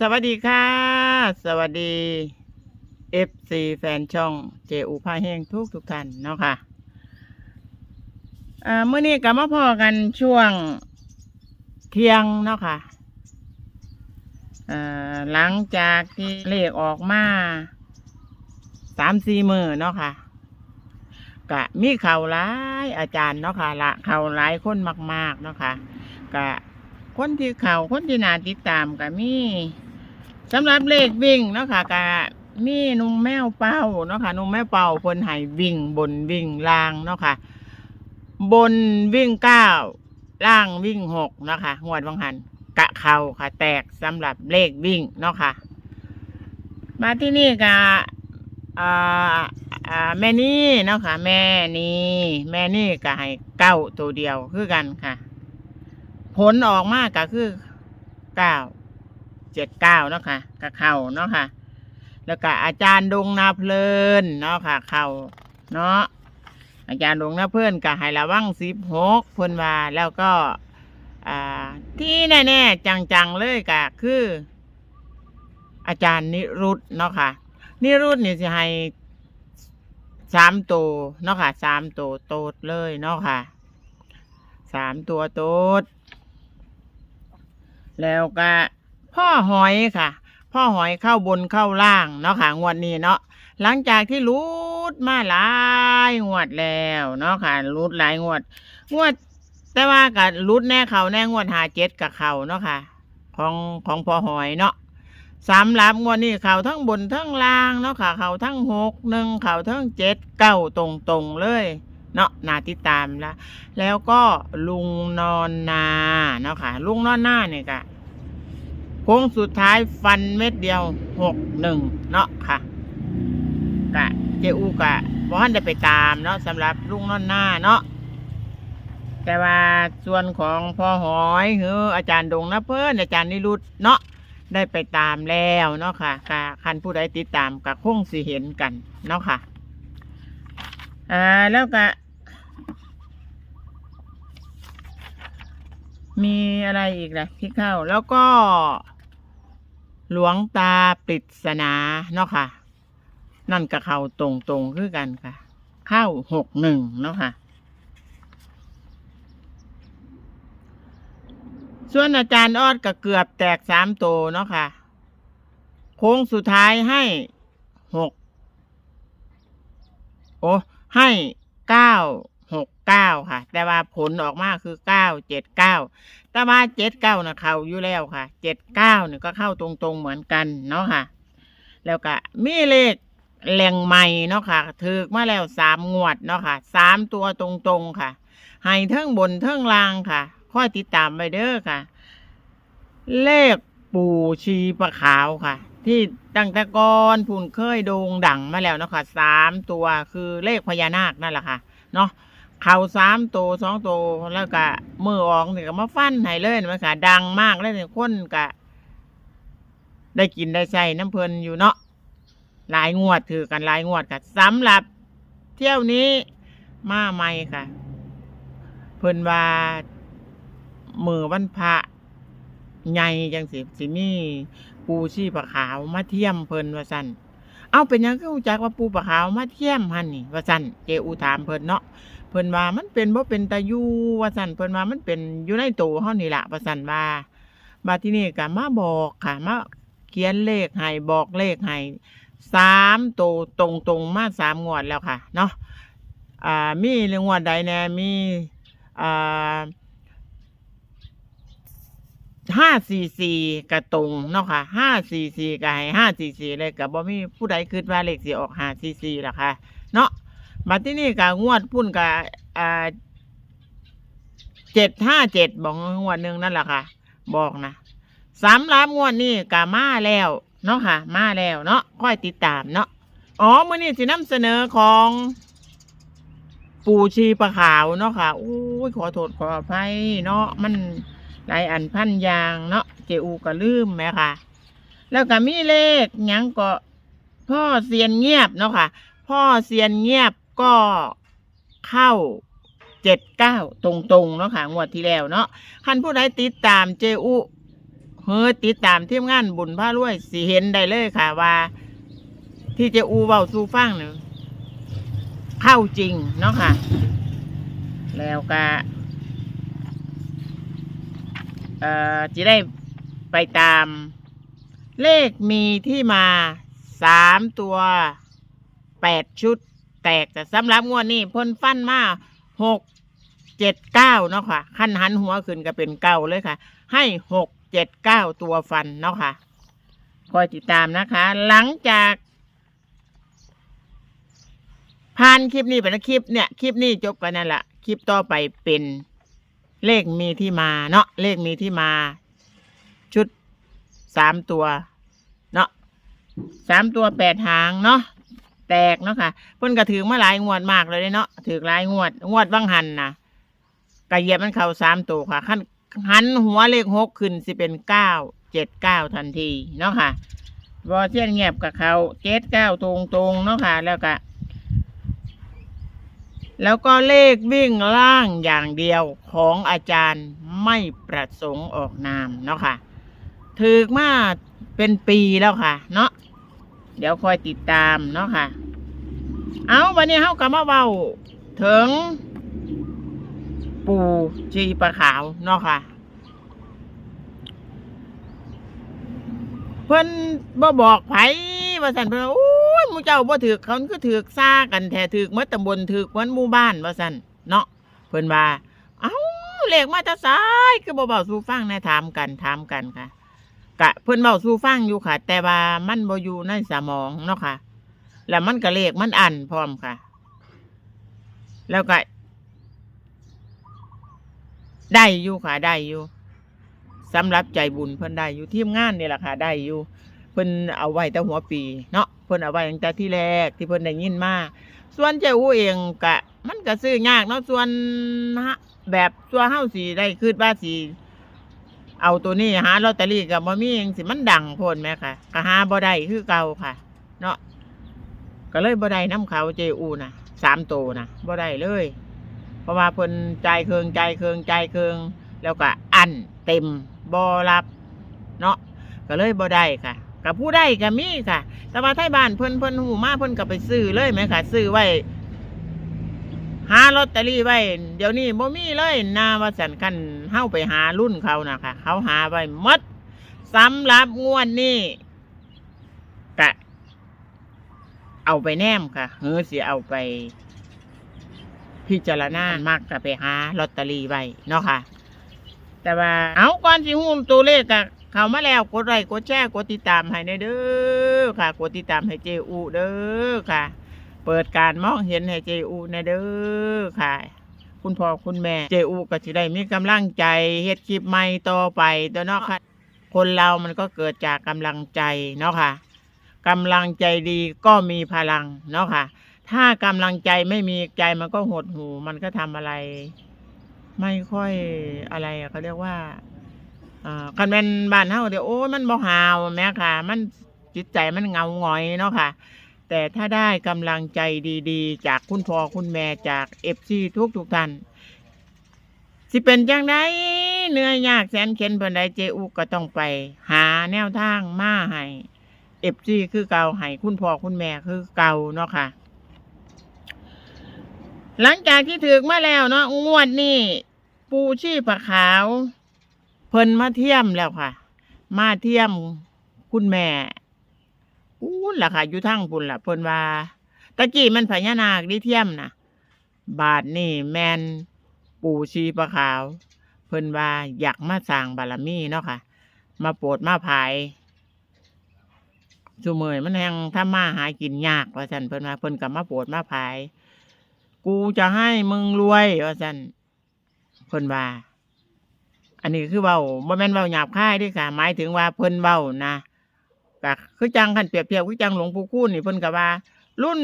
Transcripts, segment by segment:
สวัสดีค่ะ สวัสดี FC แฟนช่องเจอูพาแห้งทุกทุกท่านเนาะค่ะอ่าเมื่อนี้กลับมาพอกันช่วงเที่ยงเนาะค่ะอ่าหลังจากที่เลขออกมาสามสี่มือเนาะค่ะกะมีเข่าหลายอาจารย์เนาะค่ะละเข่าหลายคนมาก ๆ เนาะค่ะกะคนที่เขาคนที่นาติดตามก็มี สำหรับเลขวิ่งเนาะค่ะก็มีนุ่มแมวเป้าเนาะค่ะนุ่มแมวเป้าเพิ่นให้วิ่งบนวิ่งล่างเนาะค่ะ บนวิ่งเก้าล่างวิ่งหกเนาะค่ะงวดวังหันกะเข่าค่ะ แตกสำหรับเลขวิ่งเนาะค่ะ มาที่นี่ก็อ่าอ่าแม่นี่เนาะค่ะ แม่นี่แม่นี่ก็ให้เก้าตัวเดียวคือกันค่ะ ผลออกมาก็คือเก้า เจ็ดเก้าเนาะค่ะกับเข่าเนาะค่ะ แล้วก็อาจารย์ดงนาเพลินเนาะค่ะ เข่าเนาะอาจารย์ดงนาเพลินก็ให้ระวังสิบหกเพิ่นว่าแล้วก็อ่าที่แน่ๆจังๆเลยก็คือ อาจารย์นิรุตเนาะค่ะ นิรุตนี่จะให้สามตัวเนาะค่ะสามตัวโตดเลยเนาะค่ะสามตัวโตดแล้วก็ พ่อหอยค่ะ พ่อหอยเข้าบนเข้าล่างเนาะค่ะงวดนี้เนาะหลังจากที่รูดมาหลายงวดแล้วเนาะค่ะรูดหลายงวด งวด แต่ว่ากับรูดแน่เขาแน่งวดหาเจ็ดกับเขาเนาะค่ะ ของของพ่อหอยเนาะสามหลับงวดนี้เขาทั้งบนทั้งล่างเนาะค่ะ เขาทั้งหกหนึ่งเขาทั้งเจ็ดเก้าตรงตรงๆเลยเนาะนาติตามละแล้วก็ลุงนอนนาเนาะค่ะ ลุงนอนหน้าเนี่ยก็ โค้งสุดท้ายฟันเม็ดเดียวหกหนึ่งเนาะค่ะกะเจอูกะบอฮันได้ไปตามเนาะสำหรับลุงนอนนาเนาะแต่ว่าส่วนของพ่อหอยเฮืออาจารย์ดงนะเพื่อนอาจารย์นิรุตเนาะได้ไปตามแล้วเนาะค่ะกะคันผู้ใดติดตามกะคงสิเห็นกันเนาะค่ะอ่าแล้วก็มีอะไรอีกล่ะที่เข้าแล้วก็ หลวงตาปริศนาเนาะค่ะ นั่นกับเขาตรงตรงๆคือกันค่ะ เข้าหกหนึ่งเนาะค่ะ ส่วนอาจารย์ออดก็เกือบแตกสามโตเนาะค่ะ โค้งสุดท้ายให้หกโอ้ให้เก้า หกเก้าค่ะ แต่ว่าผลออกมาคือเก้าเจ็ดเก้าแต่ว่าเจ็ดเก้านะเข้าอยู่แล้วค่ะเจ็ดเก้าเนี่ยก็เข้าตรงๆเหมือนกันเนาะค่ะ แล้วก็มีเลขแหล่งใหม่เนาะค่ะถือมาแล้วสามงวดเนาะค่ะสามตัวตรงๆค่ะให้เทิงบนเทิงล่างค่ะค่อยติดตามไปเด้อค่ะ เลขปู่ชีปะขาวค่ะ ที่ตั้งแต่ก่อนพุ่นเคยโด่งดังมาแล้วเนาะค่ะสามตัวคือเลขพญานาคนั่นแหละค่ะ เนาะ เข่าสามตัวสองตัวแล้วก็มือออกนี่ก็มาฟันให้เลยนะค่ะดังมากเลยเนี่ยคนก็ได้กินได้ใส่น้ำเพลินอยู่เนาะหลายงวดถือกันหลายงวดค่ะสำหรับ เที่ยวนี้มาใหม่ค่ะ เพิ่นว่ามือวันพระใหญ่จังสิสิมีปูชีปะขาวมาเทียมเพิ่นว่าสั่นเอาเป็นยังก็รู้จักว่าปูปะขาวมาเทียมหันนี่ว่าสั่นเจอูถามเพิ่นเนาะ เพิ่นว่ามันเป็นบ่เป็นตาอยู่ว่าสั่นเพิ่นว่ามันเป็นอยู่ในตัวเฮานี่ล่ะว่าสั่นว่าบาดที่นี่ก็มาบอกค่ะมาเขียนเลขให้บอกเลขให้สามตัวตรงตรงๆมาสามงวดแล้วค่ะเนาะอ่ามีเรื่องงวดใดแน่มีอ่าห้าสี่สี่กระตรงเนาะค่ะห้าสี่สี่กับให้ห้าสี่สี่เลยกับบ่มีผู้ใดคิดว่าเลขสีออกห้าสี่สี่ล่ะค่ะ เนาะ มาที่นี่กับงวดพุ่นกับอ่าเจ็ดห้าเจ็ดบอกงวดหนึ่งนั่นแหละค่ะ บอกนะสามล้านงวดนี่กับมาแล้วเนาะค่ะ มาแล้วเนาะค่อยติดตามเนาะอ๋อมื่อนี้สินำเสนอของปูชีปลาขาวเนาะค่ะโอ้ยขอโทษขออภัยเนาะมันหลายอันพันยางเนาะเจอูก็ลืมไหมค่ะ แล้วก็มีเลขยังก็พ่อเสียนเงียบเนาะค่ะ พ่อเสียนเงียบ ก็เข้าเจ็ดเก้าตรงๆเนาะค่ะงวดที่แล้วเนาะคันผู้ใดติดตามเจอูเฮอติดตามทีมงานบุญพารวยสิเห็นได้เลยค่ะว่า ที่เจอูเบาสูฟังเนี่ยเข้าจริงเนาะค่ะ แล้วก็เอ่อจะได้ไปตาม เลขมีที่มาสามตัวแปดชุด แตกแต่สำหรับงวดนี้เพ่นฟันมาหกเจ็ดเก้าเนาะค่ะขั้นหันหัวขึ้นก็เป็นเก้าเลยค่ะ ให้หกเจ็ดเก้าตัวฟันเนาะค่ะคอยติดตามนะคะ หลังจากผ่านคลิปนี้ไปนะคลิปเนี่ยคลิปนี้จบกันนั่นแหละคลิปต่อไปเป็นเลขมีที่มาเนาะเลขมีที่มา ชุดสามตัว เนาะสามตัวแปดหางเนาะ แตกเนาะค่ะเพิ่นก็ถือมาหลายงวดมากเลยเนาะถือหลายงวด งวดบางหันนะกระเหยียบมันเข้าสามตัวค่ะขั้นหันหัวเลขหกขึ้นสิเป็นเก้าเจ็ดเก้าทันทีเนาะค่ะบอเทียนเงียบกับเขาเจ็ดเก้าตรงตรงๆเนาะค่ะแล้วก็แล้วก็เลขวิ่งล่างอย่างเดียวของอาจารย์ไม่ประสงค์ออกนามเนาะค่ะถือมาเป็นปีแล้วค่ะ เนาะ เดี๋ยวคอยติดตามเนาะค่ะ เอาวันนี้เฮากลับมาเบาถึง ปูชีปลาขาวเนาะค่ะ เพิ่นบ่บอกไผว่าซั่นเพิ่นโอ้ยมู่เจ้าบ่ถือเขาคือถือซ่ากันแท้ถือเมื่อตำบลถือเมือนหมู่บ้านว่าซั่นเนาะเพิ่นว่าเอ้าเลขมาแตาซ้ายคือบ่เบาสู่ฟังน่ถามกันถามกันค่ะ กะเพิ่นเบาสู่ฟังอยู่ค่ะ แต่ว่ามันบ่อยู่ในสมองเนาะค่ะ แล้วมันก็เลขมันอันพร้อมค่ะ แล้วก็ได้อยู่ค่ะได้อยู่สำหรับใจบุญเพิ่นได้อยู่ทีมงานนี่แหละค่ะ ได้อยู่เพิ่นเอาไว้แต่หัวปีเนาะเพิ่นเอาไว้ตั้งแต่ที่แรกที่เพิ่นได้ยินมาส่วนเจ้าอูเองกะ มันก็ซื้อยากเนาะส่วนฮะแบบส่วเฮาสิได้คิดว่าสิ เอาตัวนี้หาลอตเตอรี่ก็บ่มีจังสิมันดังโพดแม่ค่ะก็หาบ่ได้คือเก่าค่ะ เนาะก็เลยบ่ได้น้ำเขาเจอูนะสามตัวนะบ่ได้เลย เพราะว่าเพิ่นใจเคืองใจเคืองใจเคือง แล้วก็อันเต็มบ่รับ เนาะก็เลยบ่ได้ค่ะกับผู้ได้ก็มีค่ะ แต่ว่าไทยบ้านเพิ่นเพิ่นหูมาเพิ่นก็ไปซื้อเลยไหมค่ะ ซื้อไว้ หาลอตเตอรี่ไว้ เดี๋ยวนี้บ่มีเลยนาว่าสันคันเฮาไปหารุ่นเขานะคะเขาหาไว้มดสำหรับงวดนี้กะ เอาไปแนมค่ะเฮือสิเอาไป พิจารณามากก็ไปหาลอตเตอรี่ไว้เนาะค่ะ แต่ว่าเอาก่อนสิหุ้มตัวเลขกะเข้ามาแล้วกดไลค์กดแชร์กดติดตามให้เด้อค่ะ กดติดตามให้เจอูเด้อค่ะ เปิดการมองเห็นให้เจอูในเด้อค่ะ คุณพ่อคุณแม่เจอูก็จะได้มีกำลังใจเฮ็ดคลิปใหม่ต่อไปตัวเนาะค่ะ คนเรามันก็เกิดจากกำลังใจเนาะค่ะกำลังใจดีก็มีพลังเนาะค่ะ ถ้ากำลังใจไม่มีใจมันก็หดหูมันก็ทำอะไร ไม่ค่อยอะไรเขาเรียกว่าคันเป็นบ้านเฮาเดี๋ยวโอ้มันบ่หาวแม่ค่ะ มันจิตใจมันเงาหงอยเนาะค่ะ แต่ถ้าได้กำลังใจดีๆ จากคุณพ่อคุณแม่จากเอฟซีทุกทุกๆท่านสิเป็นจังไดเหนื่อยยากแสนเข็นเพิ่นใดเจอุก็ต้องไป หาแนวทางมาให้เอฟซีคือเก่าให้คุณพ่อคุณแม่คือเก่าเนาะค่ะ หลังจากที่ถึกมาแล้วเนาะงวดนี้ปูชีพขาว เพิ่นมาเทียมแล้วค่ะ มาเทียมคุณแม่ อู้ล่ะค่ะอยู่ทั้งปุ่นล่ะเพิ่นว่าตะกี้มันพญานาคดิเทียมนะบาทนี่แมนปูชีพขาว เพิ่นว่าอยากมาสร้างบารมีเนาะค่ะ มาโปรดมาภายสุเมยมันแหงถ้ามาหากินยากว่าสันเพิ่นวาเพิ่นกับมาโปรดมาภาย กูจะให้มึงรวยว่าสันเพิ่นว่า อันนี้คือเว้าบ่แม่นเว้าหยาบค่ายด้วยค่ะ หมายถึงว่าเพิ่นเว้านะ ก็คือจังคันเปรียบเทียบคือจังหลวงปู่คูณนี่เพิ่นก็ว่า รุ่น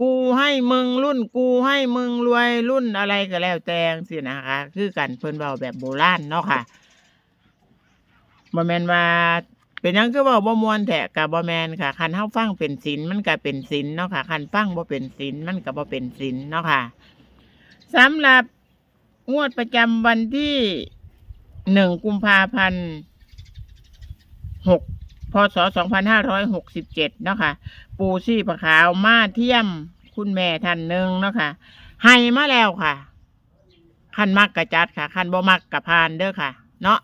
กูให้มึง รุ่นกูให้มึงรวยรุ่นอะไรก็แล้วแต่จังซี่นะคะ คือกันเพิ่นเว้าแบบโบราณเนาะค่ะบ่แมนว่าเป็นยังคือว้าบ่มวนแท้ก็บ่แมนค่ะคันเฮาฟังเป็นศีลมันก็เป็นศีลเนาะค่ะคันฟังบ่เป็นศีลมันก็บ่เป็นศีลเนาะค่ะสำหรับงวดประจำวันที่หนึ่งกุมภาพันธ์หก พศสองพันห้าร้อยหกสิบเนาะค่ะ ปูซี่ปะขาวมาเทียมคุณแม่ท่านหนึ่งเนาะค่ะ ให้มาแล้วค่ะคันมักกะจัดค่ะคันบ่มักกะพานเด้อค่ะ เนาะ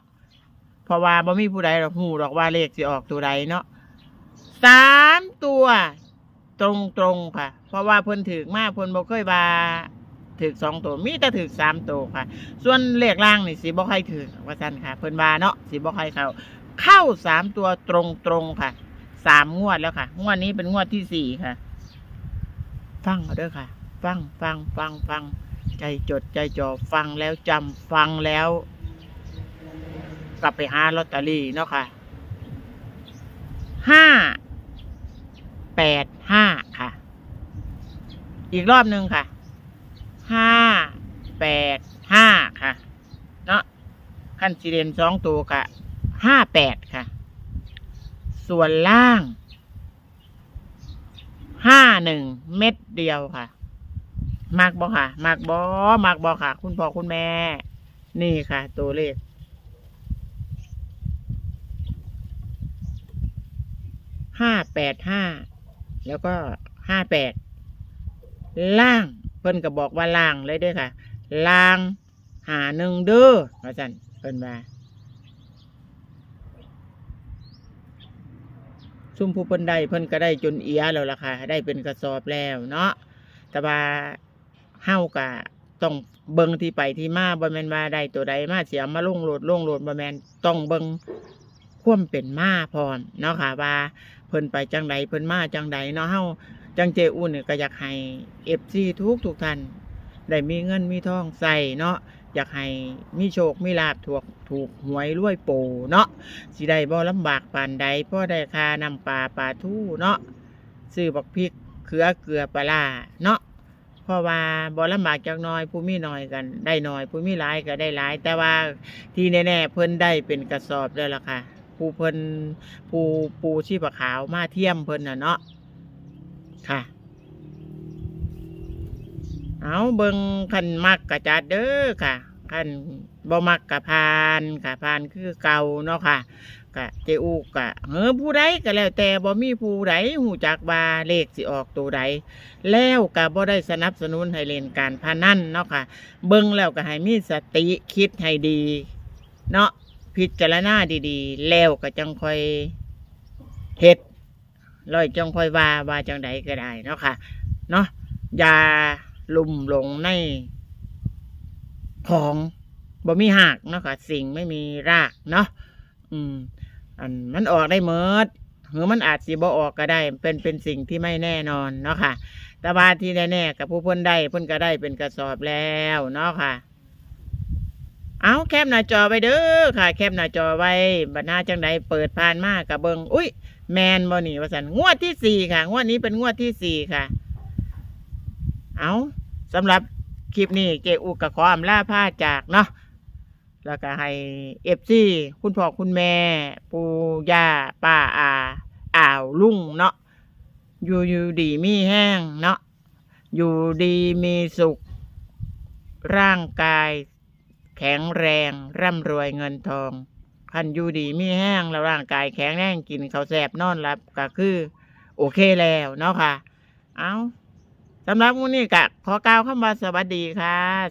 เพราะว่าบ่มีผู้ใดหรอกหูหรอกว่าเลขสิออกตัวใดเนาะสามตัว ตรงตรงๆค่ะ เพราะว่าเพิ่นถือมากเพิ่นบ่เคยว่าถือสองตัวมีแต่ถือสามตัวค่ะ ส่วนเลขล่างนี่สิบ่ใครถือว่าซั่นค่ะ เพิ่นว่าเนาะสิบ่ใครเข้า เข้าสามตัวตรงตรงๆค่ะ สามงวดแล้วค่ะ งวดนี้เป็นงวดที่สี่ค่ะ ฟังเอาด้อค่ะ ฟังฟังฟังฟัง ใจจดใจจ่อฟังแล้วจำฟังแล้ว กลับไปหาลอตเตอรี่เนาะค่ะห้าแปดห้าค่ะ อีกรอบหนึ่งค่ะห้าแปดห้าค่ะ เนาะขั้นสีเดนสองตัวกะ ห้าแปดค่ะ ส่วนล่างห้าหนึ่งเม็ดเดียวค่ะ มากบอค่ะ มากบอมากบอค่ะ คุณพ่อคุณแม่ นี่ค่ะ ตัวเลขห้าแปดห้าแล้วก็ห้าแปดล่าง เพิ่นก็บอกว่าล่างเลยด้อค่ะ ล่างหาหนึ่งเด้ออาจารย์เพิ่นว่า ซุ่มผู้เพิ่นได้เพิ่นก็ได้จนเอียแล้วล่ะค่ะ ได้เป็นกระสอบแล้วเนาะแต่ว่าเฮากะต้องเบิงที่ไปที่มาบ่แมนว่าได้ตัวใดมาเสียมาลงโหลดลงโหลดบ่แมนต้องเบิงความเป็นมาพรเนาะค่ะว่าเพิ่นไปจังใดเพิ่นมาจังใดเนาะเฮาจังเจอุ่นก็อยากให้ FC ทุกทุกท่านได้มีเงินมีทองใส่เนาะ อยากให้มีโชคมีลาภถูกถูกหวยรวยโปเนาะสิได้บ่ลำบากปานใดพ่อได้คานำปลาปลาทู่เนาะซื้อบักพริกเขือเกลือปลาร้าเนาะเพราะว่าบ่ลำบากจักหน้อยผู้มีน้อยกันได้น้อยผู้มีหลายก็ได้หลาย แต่ว่าที่แน่ๆเพิ่นได้เป็นกระสอบแล้ล่ะค่ะผู้เพิ่นผู้ปูชีพขาวมาเทียมเพิ่นน่ะเนาะค่ะ เอาเบิ่งคันมักกะจัดเด้อค่ะคันบ่มักกะพานค่ะพานคือเก่าเนาะค่ะกะเจอูกะเออผู้ใดก็แล้วแต่บ่มีผู้ใดหูจักว่าเลขสิออกตัวใดแล้วก็บ่ได้สนับสนุนให้เล่นการพนันเนาะค่ะ เบิ่งแล้วก็ให้มีสติคิดให้ดี เนาะพิจารณาดีๆ แล้วก็จังค่อยเฮ็ดลอยจังค่อยว่าว่าจังใดก็ได้เนาะค่ะเนาะอย่า ลุ่มหลงในของบ่มีหักเนาะค่ะ สิ่งไม่มีรากเนาะอืม อันมันออกได้เมิดหรือมันอาจสิบ่ออกก็ได้ เป็นเป็นสิ่งที่ไม่แน่นอนเนาะค่ะ แต่ว่าที่แน่ๆกับผู้เพิ่นได้เพิ่นก็ได้เป็นกระสอบแล้วเนาะค่ะ เอาแคปหน้าจอไว้เด้อค่ะ แคปหน้าจอไว้บัดาจังใดเปิดผ่านมากกับเบิงอุ้ยแมนบ่นี่ว่าสันงวดที่สี่ค่ะ งวดนี้เป็นงวดที่สี่ค่ะ เอา สำหรับคลิปนี้เจอุกับขออำลาผ้าจากเนาะแล้วก็ให้เอฟซีคุณพ่อคุณแม่ ปู่ย่าป้าอาอ่าวลุงเนาะอยู่อยู่ดีมีแห้งเนาะอยู่ดีมีสุข ร่างกายแข็งแรง ร่ำรวยเงินทองคันอยู่ดีมีแห้งแล้วร่างกายแข็งแรงกินข้าวแสบนอนหลับก็คือ โอเคแล้วเนาะค่ะ เอา สำหรับวันนี้ก็ขอกล่าวคำว่าสวัสดีค่ะ